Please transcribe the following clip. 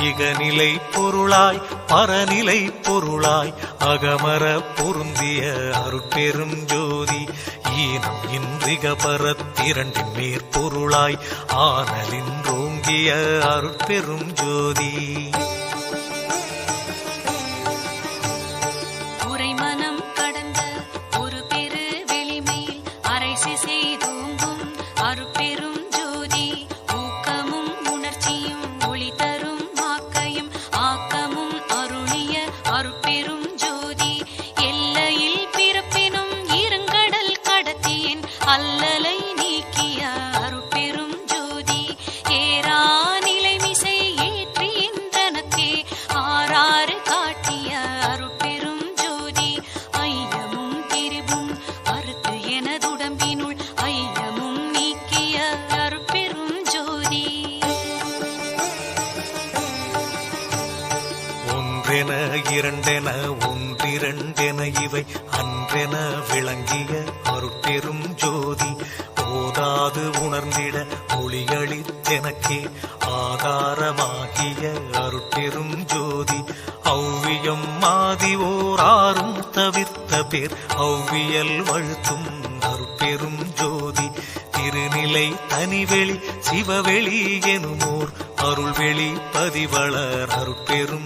இகநிலை பொருளாய் பரநிலை பொருளாய் அகமர பொருந்திய அருட்பெரும் ஜோதி ஈனம் இன்றிக பரத்திரண்டின் மேற்பொருளாய் ஆனலின்றோங்கிய அருட்பெரும் ஜோதி. உரைமனம் ஜோதி ஊக்கமும் உணர்ச்சியும் ஒளித்த அருளிய ஜோதி. எல்லையில் பிறப்பினும் இருங்கடல் கடத்தியின். அல்லலை நீக்கிய அருப்பெரும் ஜோதி. ஏரா நிலைமிசை ஏற்றி இன்றனக்கே ஆறாறு காட்டிய அருட்பெரும் ஜோதி. ஐயமும் திரிவும் அறுத்து எனதுடம்பினுள் ஒன்றென இரண்டென ஒன்றிரண்டென இவை அன்றென விளங்கிய அருட்பெரும் ஜோதி. ஓதாது உணர்ந்திட ஒளியளித்தெனக்கே ஆதாரமாகிய அருட்பெரும் ஜோதி. ஔவியம் மாதி ஓராறும் தவிர்த்த பேர் ஔவியல் வழுத்தும் அருட்பெரும் ஜோதி. திருநிலை தனிவெளி சிவவெளி எனுமோர் அருள்வெளி பதிவளர் அருட்பெரும்